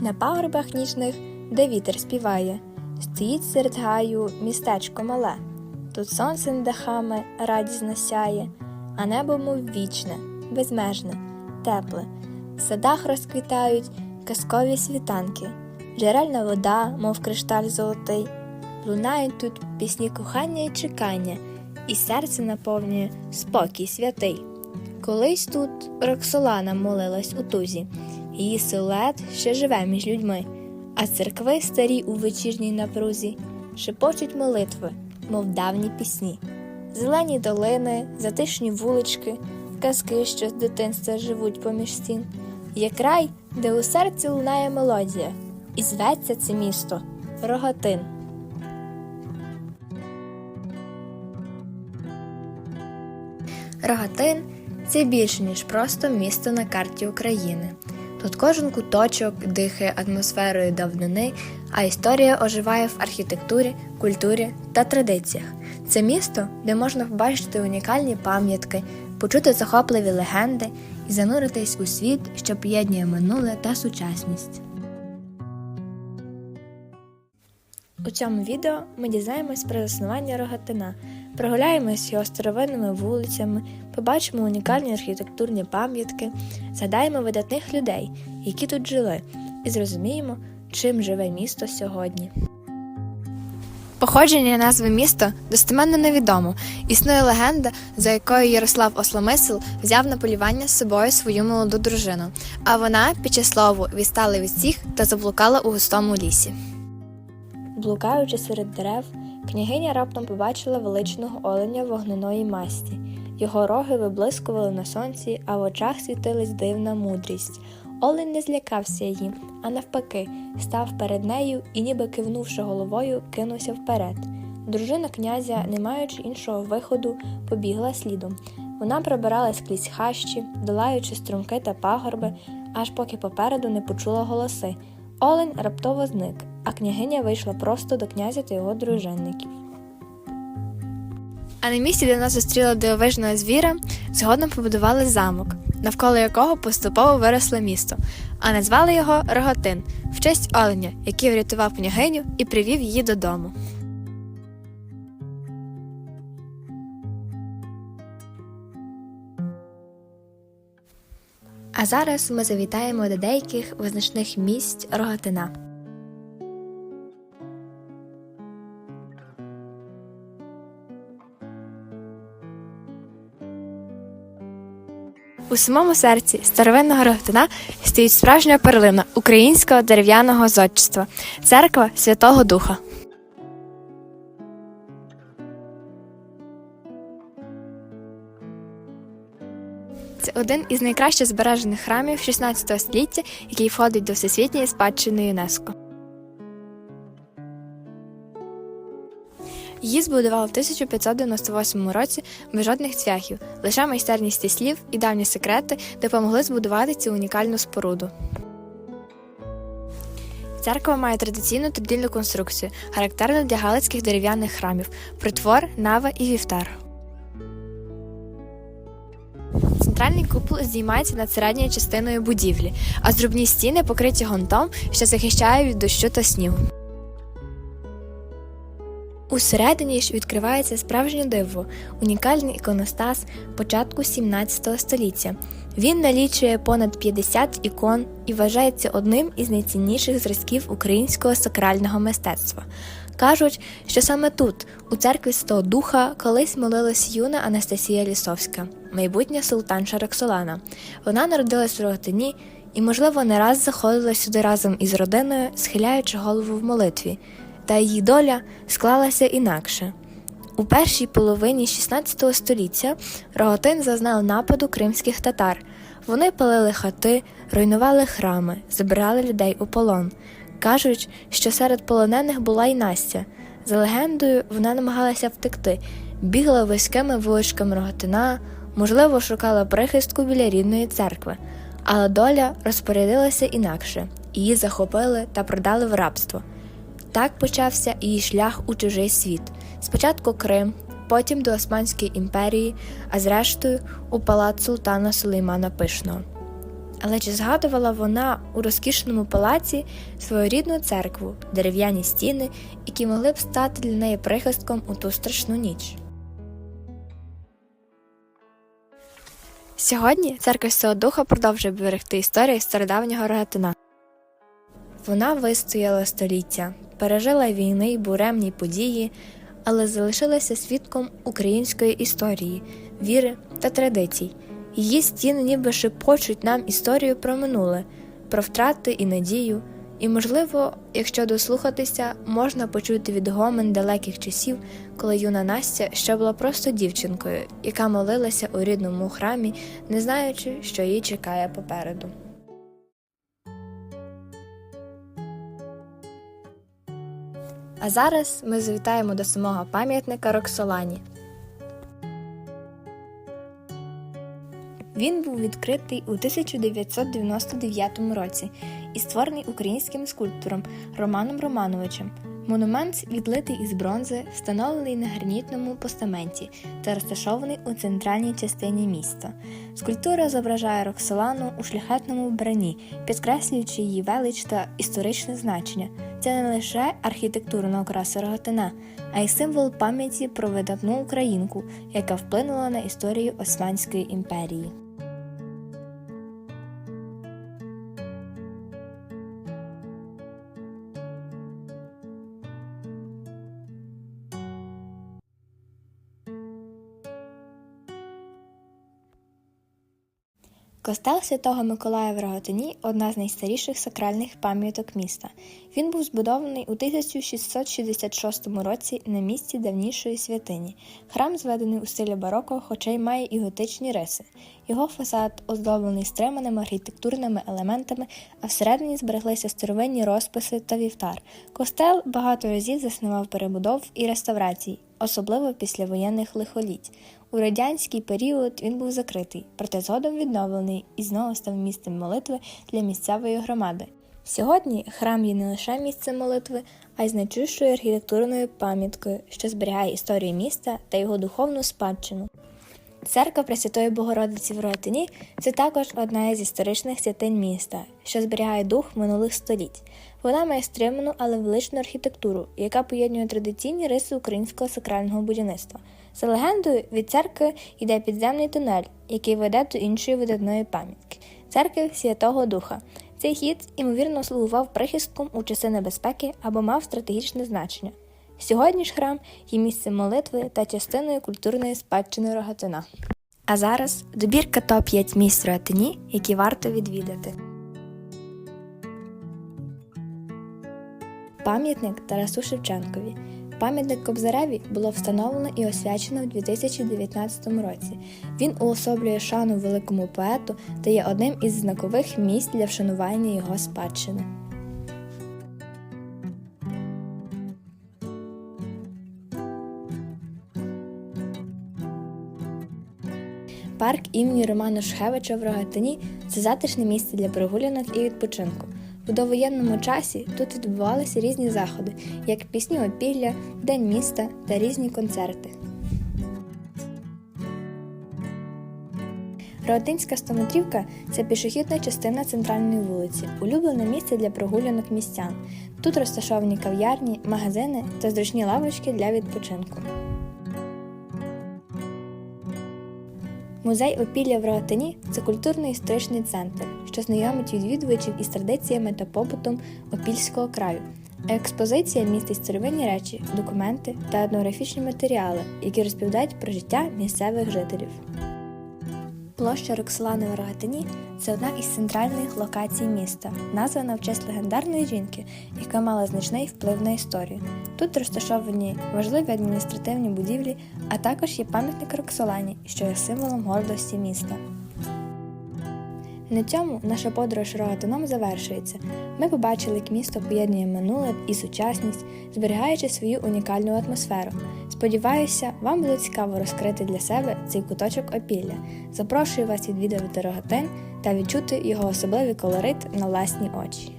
На пагорбах ніжних, де вітер співає, стоїть серед гаю містечко мале. Тут сонце дахами радісно сяє, а небо мов вічне, безмежне, тепле. В садах розквітають казкові світанки, джерельна вода, мов кришталь золотий. Лунають тут пісні кохання і чекання, і серце наповнює спокій святий. Колись тут Роксолана молилась у тузі, її силует ще живе між людьми, а церкви старі у вечірній напрузі шепочуть молитви, мов давні пісні. Зелені долини, затишні вулички, казки, що з дитинства живуть поміж стін. Є край, де у серці лунає мелодія, і зветься це місто Рогатин. Рогатин це більше, ніж просто місто на карті України. Тут кожен куточок дихає атмосферою давнини, а історія оживає в архітектурі, культурі та традиціях. Це місто, де можна побачити унікальні пам'ятки, почути захопливі легенди і зануритись у світ, що поєднує минуле та сучасність. У цьому відео ми дізнаємось про заснування Рогатина, прогуляємось його старовинними вулицями, побачимо унікальні архітектурні пам'ятки, згадаємо видатних людей, які тут жили, і зрозуміємо, чим живе місто сьогодні. Походження назви міста достеменно невідомо. Існує легенда, за якою Ярослав Осломисл взяв на полювання з собою свою молоду дружину, а вона під час лову відстала від всіх та заблукала у густому лісі. Блукаючи серед дерев, княгиня раптом побачила величного оленя вогненої масті. Його роги виблискували на сонці, а в очах світилась дивна мудрість. Олень не злякався її, а навпаки, став перед нею і, ніби кивнувши головою, кинувся вперед. Дружина князя, не маючи іншого виходу, побігла слідом. Вона пробиралась крізь хащі, долаючи струмки та пагорби, аж поки попереду не почула голоси. Олень раптово зник, а княгиня вийшла просто до князя та його дружинників. А на місці, де нас зустріла дивовижного звіра, згодом побудували замок, навколо якого поступово виросло місто, а назвали його Рогатин в честь оленя, який врятував княгиню і привів її додому. А зараз ми завітаємо до деяких визначних місць Рогатина. У самому серці старовинного Рогатина стоїть справжня перлина українського дерев'яного зодчества – церква Святого Духа. Це один із найкраще збережених храмів 16 століття, який входить до всесвітньої спадщини ЮНЕСКО. Її збудували в 1598 році без жодних цвяхів, лише майстерність і слів і давні секрети допомогли збудувати цю унікальну споруду. Церква має традиційну тридільну конструкцію, характерну для галицьких дерев'яних храмів притвор, нава і вівтар. Центральний купол здіймається над середньою частиною будівлі, а зрубні стіни покриті гонтом, що захищає від дощу та снігу. Усередині ж відкривається справжнє диво, унікальний іконостас початку 17 століття. Він налічує понад 50 ікон і вважається одним із найцінніших зразків українського сакрального мистецтва. Кажуть, що саме тут, у церкві Святого Духа, колись молилась юна Анастасія Лісовська, майбутня султанша Роксолана. Вона народилась в Рогатині і, можливо, не раз заходила сюди разом із родиною, схиляючи голову в молитві та її доля склалася інакше. У першій половині 16 століття Роготин зазнав нападу кримських татар. Вони палили хати, руйнували храми, забирали людей у полон. Кажуть, що серед полонених була й Настя. За легендою, вона намагалася втекти, бігла вузькими вуличками Роготина, можливо, шукала прихистку біля рідної церкви. Але доля розпорядилася інакше її захопили та продали в рабство. Так почався її шлях у чужий світ. Спочатку Крим, потім до Османської імперії, а зрештою у палац султана Сулеймана Пишного. Але чи згадувала вона у розкішному палаці свою рідну церкву, дерев'яні стіни, які могли б стати для неї прихистком у ту страшну ніч? Сьогодні церква Святого Духа продовжує берегти історію стародавнього рогатина. Вона вистояла століття, пережила війни й буремні події, але залишилася свідком української історії, віри та традицій. Її стіни ніби шепочуть нам історію про минуле, про втрати і надію, і, можливо, якщо дослухатися, можна почути відгомен далеких часів, коли юна Настя ще була просто дівчинкою, яка молилася у рідному храмі, не знаючи, що її чекає попереду. А зараз ми завітаємо до самого пам'ятника Роксолані. Він був відкритий у 1999 році і створений українським скульптором Романом Романовичем. Монумент відлитий із бронзи, встановлений на гранітному постаменті та розташований у центральній частині міста. Скульптура зображає Роксолану у шляхетному вбранні, підкреслюючи її велич та історичне значення. Це не лише архітектурна окраса Рогатина, а й символ пам'яті про видатну українку, яка вплинула на історію Османської імперії. Костел Святого Миколая в Рогатині одна з найстаріших сакральних пам'яток міста. Він був збудований у 1666 році на місці давнішої святині. Храм зведений у стилі бароко, хоча й має і готичні риси. Його фасад оздоблений стриманими архітектурними елементами, а всередині збереглися старовинні розписи та вівтар. Костел багато разів заснував перебудов і реставрацій, особливо після воєнних лихоліть. У радянський період він був закритий, проте згодом відновлений і знову став місцем молитви для місцевої громади. Сьогодні храм є не лише місцем молитви, а й значущою архітектурною пам'яткою, що зберігає історію міста та його духовну спадщину. Церква Пресвятої Богородиці в Ротині це також одна із історичних святинь міста, що зберігає дух минулих століть. Вона має стриману, але величну архітектуру, яка поєднує традиційні риси українського сакрального будівництва. За легендою, від церкви йде підземний тунель, який веде до іншої видатної пам'ятки церкви Святого Духа. Цей хід, ймовірно, слугував прихистком у часи небезпеки або мав стратегічне значення. Сьогодні ж храм є місцем молитви та частиною культурної спадщини Рогатина. А зараз добірка топ-5 місць Рогатині, які варто відвідати. Пам'ятник Тарасу Шевченкові. Пам'ятник Кобзареві було встановлено і освячено в 2019 році. Він уособлює шану великому поету та є одним із знакових місць для вшанування його спадщини. Парк імені Романа Шхевича в Рогатині це затишне місце для прогулянок і відпочинку. У довоєнному часі тут відбувалися різні заходи, як пісні опілля, День міста та різні концерти. Рогатинська стометрівка це пішохідна частина центральної вулиці, улюблене місце для прогулянок містян. Тут розташовані кав'ярні, магазини та зручні лавочки для відпочинку. Музей опілля в Рогатині це культурно-історичний центр, що знайомить відвідувачів із традиціями та побутом опільського краю. Експозиція містить старовинні речі, документи та етнографічні матеріали, які розповідають про життя місцевих жителів. Площа Роксолани в Рогатині це одна із центральних локацій міста, названа в честь легендарної жінки, яка мала значний вплив на історію. Тут розташовані важливі адміністративні будівлі, а також є пам'ятник Роксолані, що є символом гордості міста. На цьому наша подорож Рогатином завершується. Ми побачили, як місто поєднує минуле і сучасність, зберігаючи свою унікальну атмосферу. Сподіваюся, вам було цікаво розкрити для себе цей куточок опілля. Запрошую вас відвідувати Рогатин та відчути його особливий колорит на власні очі.